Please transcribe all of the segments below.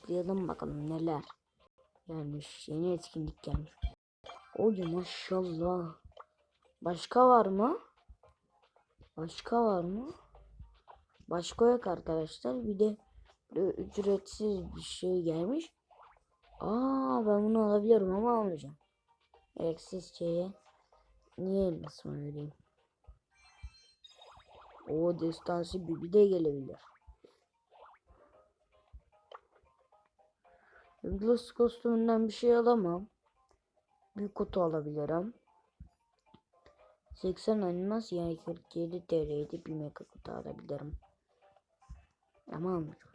tıklayalım bakalım neler gelmiş. Yeni etkinlik gelmiş. Oy maşallah. Başka var mı? Başka var mı? Başka yok arkadaşlar. Bir de böyle ücretsiz bir şey gelmiş. Aa ben bunu alabilirim ama almayacağım. Gereksiz şeye niye elmasımı vereyim? O destansı bir de gelebilir. Douglas kostümünden bir şey alamam. Bir kutu alabilirim. 80 elmas yani 47 TL'ydi bir mega kutu alabilirim. Ama almıyorum.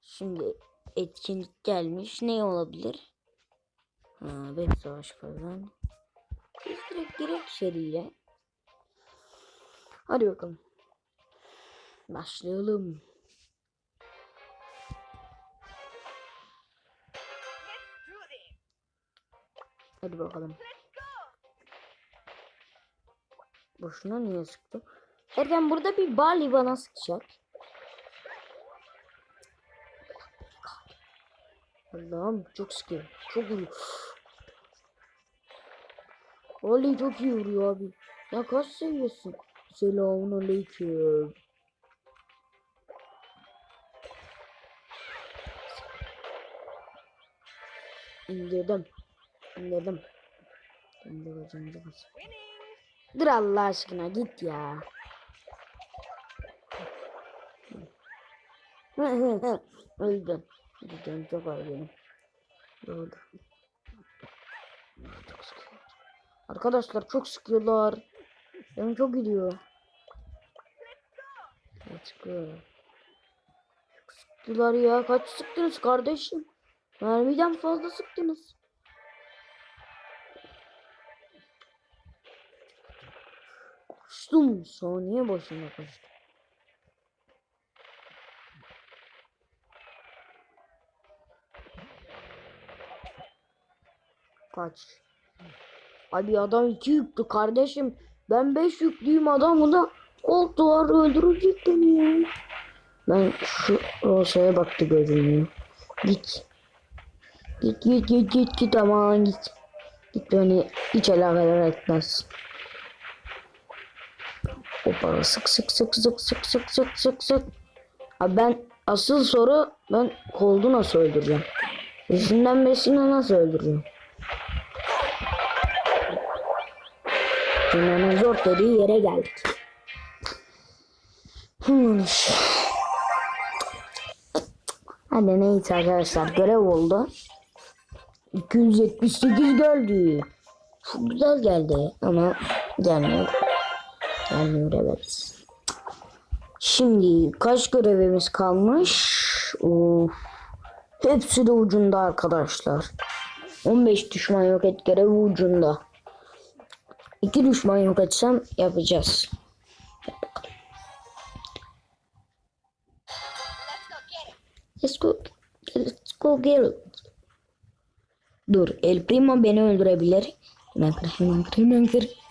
Şimdi etkinlik gelmiş. Ne olabilir? Ha, ben savaş falan. Biz direkt direkt seriyle. Hadi bakalım. Başlayalım. Hadi bakalım. Boşuna niye sıktım? Erken burada bir Bali bana sıkacak. Allah'ım çok sıkıyor. Çok iyi. Ali çok iyi vuruyor abi. Ya kaç seviyorsun? Selamun aleyküm. İndirdim. İndirdim. Kendi bacağımıza bas. Dur Allah aşkına git ya. Öldüm. Gideceğim çok benim. Doğru. Sıkıyor. Arkadaşlar çok sıkıyorlar. Benim çok gidiyor. Go. Çok sıktılar ya. Kaç sıktınız kardeşim? Mermiden fazla sıktınız. Koştum. Saniye başına koştum. Kaç. Abi adam iki yüklü kardeşim. Ben beş yüklüyüm adamı da koltuğu öldürecek beni. Ben şu Rosa'ya baktı gözüm ya. Git. Git git git git git aman git. Git beni hiç alakadar etmez. Hoppa sık sık sık sık sık sık sık sık sık. Abi ben asıl soru ben koldu nasıl öldüreceğim? Yüzünden besine nasıl öldüreceğim? Dünyanın zor dediği yere geldik. Hmm. Hadi neyse arkadaşlar görev oldu. 278 geldi. Çok güzel geldi ama gelmiyor. Evet. Şimdi kaç görevimiz kalmış? Of. Hepsi de ucunda arkadaşlar. 15 düşman yok et görevi ucunda. İki düşman yok etsem yapacağız. Let's go. Let's go get. Dur. El Primo beni öldürebilir. Hemen kır, hemen kır, hemen kır.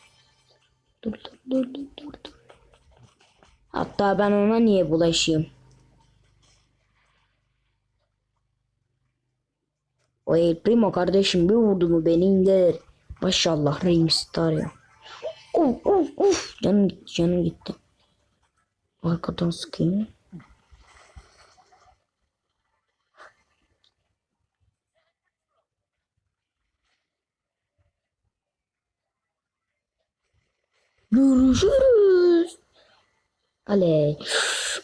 Dur, dur, dur, dur, dur, dur. Hatta ben ona niye bulaşayım? O El Primo kardeşim bir vurdu mu beni indir. Maşallah Rey Mysterio. Uf uf uf. Canım gitti canım gitti. Arkadan sıkayım. Görüşürüz. Ale.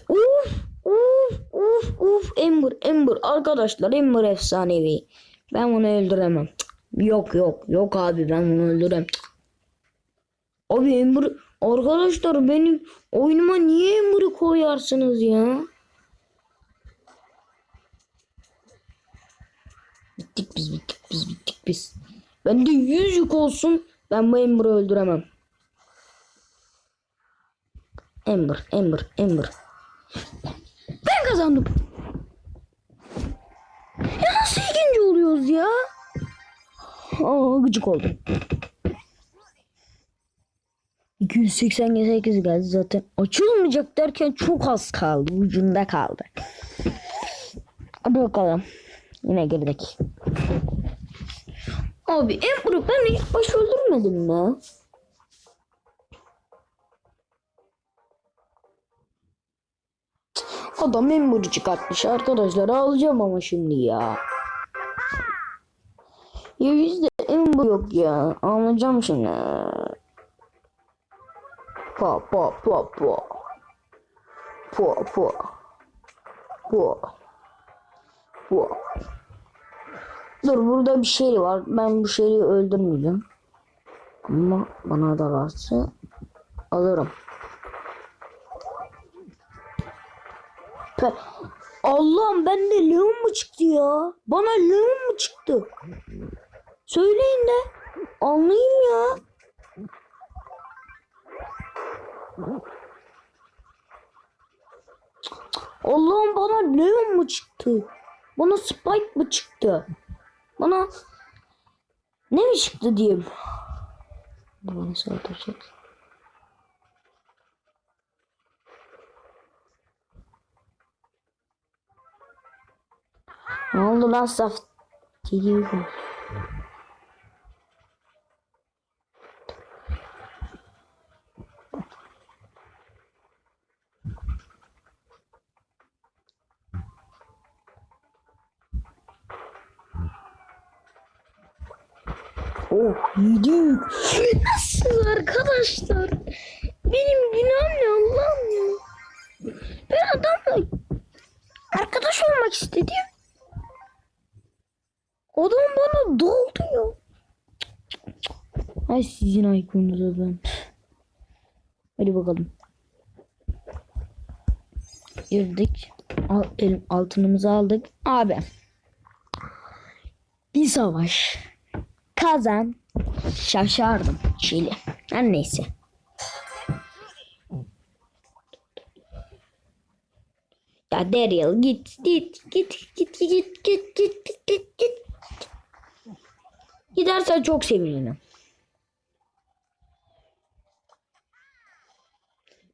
Uf uf uf uf Ember Ember arkadaşlar Ember efsanevi. Ben bunu öldüremem. Yok yok yok abi ben bunu öldüremem. Abi Ember arkadaşlar benim oyunuma niye Ember'ı koyarsınız ya? Bittik biz bittik biz bittik biz. Bende yüz yük olsun ben bu Ember'ı öldüremem. Ember, Ember, Ember. Ben kazandım. Ya nasıl ikinci oluyoruz ya? Aa gıcık oldum. 288 geldi zaten. Açılmayacak derken çok az kaldı. Ucunda kaldı. Hadi bakalım. Yine girdik. Abi Emper'ı ben ilk baş öldürmedim mi? Adam Emper'ı çıkartmış arkadaşlar. Alacağım ama şimdi ya. Ya bizde Ember yok ya. Alacağım şimdi. Pa pa pa pa. Pa pa. Pa. Pa. Dur burada bir şey var. Ben bu şeyi öldürmeyeceğim. Ama bana da varsa alırım. Allah'ım bende Leon mu çıktı ya? Bana Leon mu çıktı? Söyleyin de anlayayım ya. Allah'ım bana Leon mu çıktı? Bana Spike mı çıktı? Bana ne mi çıktı diyeyim? Bana saldıracak. Ne oldu lan saf? Geliyorum. Oh yedik. Nasıl arkadaşlar? Benim günahım ne Allah'ım ya. Ben adamla arkadaş olmak istedim. Adam bana doldu ya. Ay sizin aykonunuza ben. Hadi bakalım. Girdik. Al, elim, altınımızı aldık. Abi. Bir savaş. Kazan. Şaşardım. Çili. Her neyse. Ya Daryl git git git git git git git git git git. Gidersen çok sevinirim.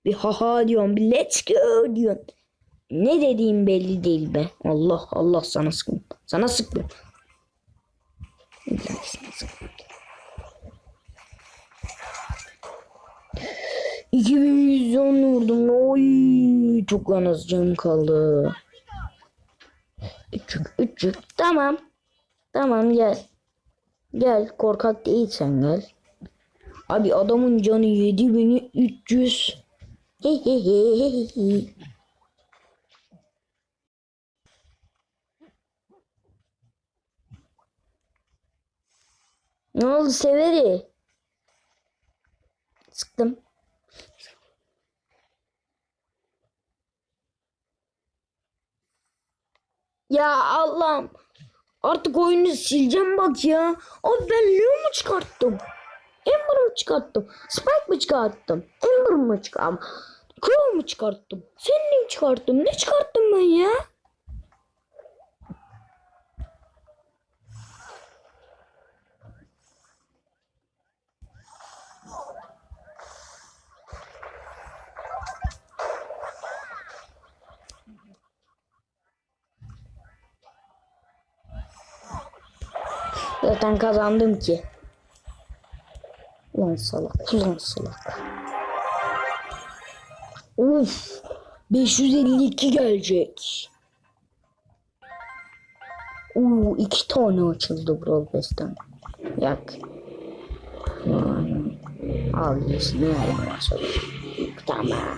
Bir haha diyorsun, bir let's go diyorsun. Ne dediğim belli değil be. Allah Allah sana sıkın. Sana sıkın. İlla sana. 2110 vurdum. Oy çok yalnız canım kaldı. Üçük üçük. Tamam. Tamam gel. Gel korkak değilsen gel. Abi adamın canı 7300. Hehehehe. Ne oldu Severi? Sıktım. Ya Allah'ım. Artık oyunu sileceğim bak ya. Abi ben Leo mu çıkarttım? Ember mı çıkarttım? Spike mı çıkarttım? Ember mı çıkarttım? Crow mu çıkarttım? Senin mi çıkarttım? Ne çıkarttım ben ya? Zaten kazandım ki. Ulan salak, ulan salak. Uf, 552 gelecek. Oo, iki tane açıldı Brawl Pass'ten. Yak. Vay. Al al başladı. Tamam.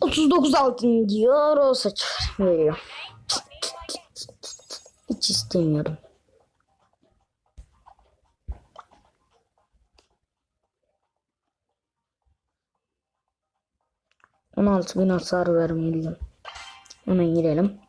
39 altın diyor o saç veriyor. Hiç istemiyorum. On altı bin hasar vermeliyim. Hemen girelim.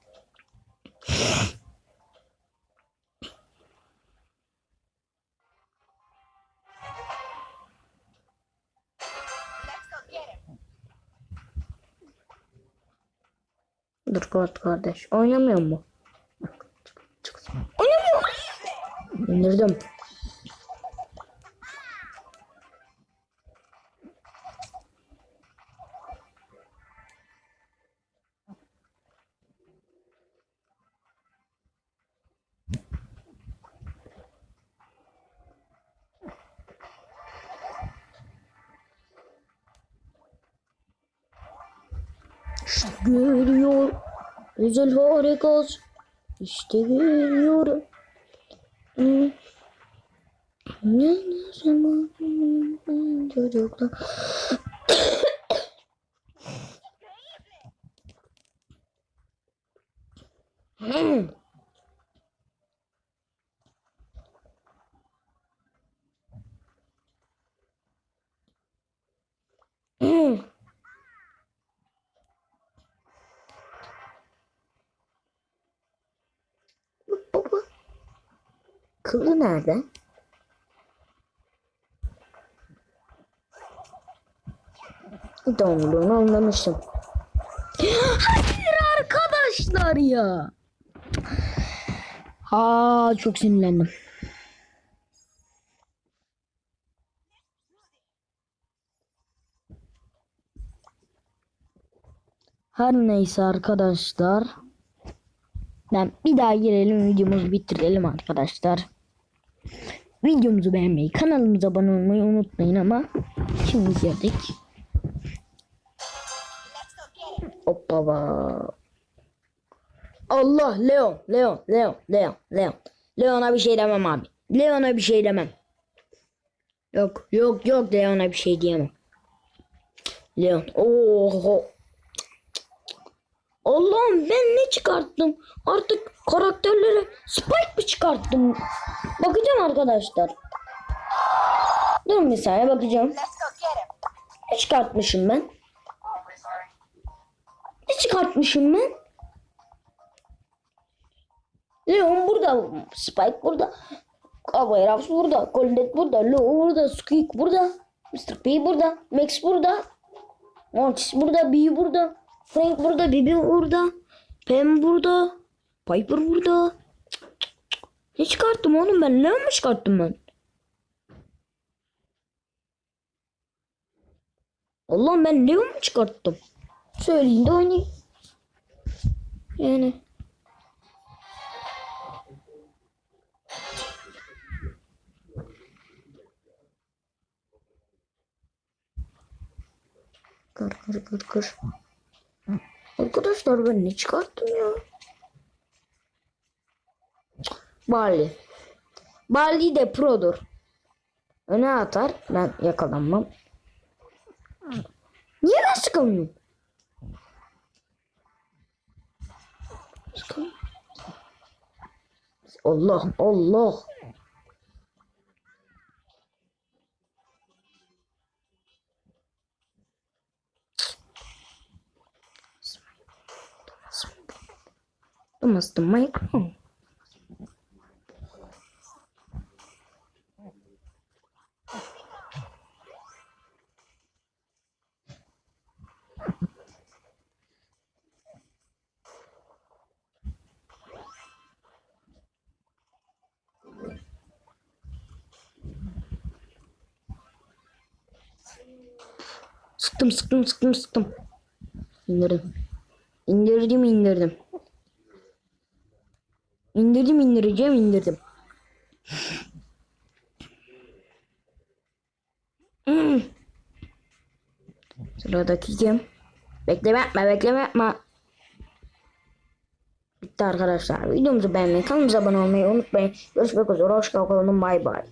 Dur Fuat kardeş. Oynamıyor mu? İndirdim. İşte görüyor. Özel harikas. İşte görüyorum geliyor. Hmm. Ne ne zaman çocuklar. Hmm. Hmm. Kılı nerede? Doğumluğunu anlamışım. Hayır arkadaşlar ya. Ha çok sinirlendim. Her neyse arkadaşlar. Ben bir daha girelim videomuzu bitirelim arkadaşlar. Videomuzu beğenmeyi, kanalımıza abone olmayı unutmayın ama şimdi girdik. Hoppala. Allah Leon, Leon, Leon, Leon, Leon. Leon'a bir şey demem abi. Leon'a bir şey demem. Yok, yok, yok Leon'a bir şey diyemem. Leon. Oho. Allah'ım ben ne çıkarttım? Artık karakterlere Spike mi çıkarttım? Bakacağım arkadaşlar. Dur bir saniye bakacağım. Ne çıkartmışım ben? Ne çıkartmışım ben? Leon burada, Spike burada, Cowboy Raps burada, Colette burada, Leo burada, Squeak burada, Mr. P burada, Max burada, Mortis burada, B burada, Frank burada, Bibi burada, Pam burada, Piper burada. Ne çıkarttım oğlum ben? Leon mu çıkarttım ben? Allah'ım ben Leon mu çıkarttım? Söyleyin de oynayayım. Yani. Kır kır kır kır. Arkadaşlar ben ne çıkarttım ya? Bali. Bali de produr. Öne atar. Ben yakalanmam. Niye ben sıkamıyorum? Allah Allah. Thomas the microphone. Sıktım sıktım sıktım sıktım. İndirdim. İndirdim indirdim. İndirdim indireceğim indirdim. Hmm. Sıradaki kim? Bekleme yapma bekleme yapma. Bitti arkadaşlar. Videomuzu beğenmeyi, kanalımıza abone olmayı unutmayın. Görüşmek üzere. Hoşçakalın. Bay bay.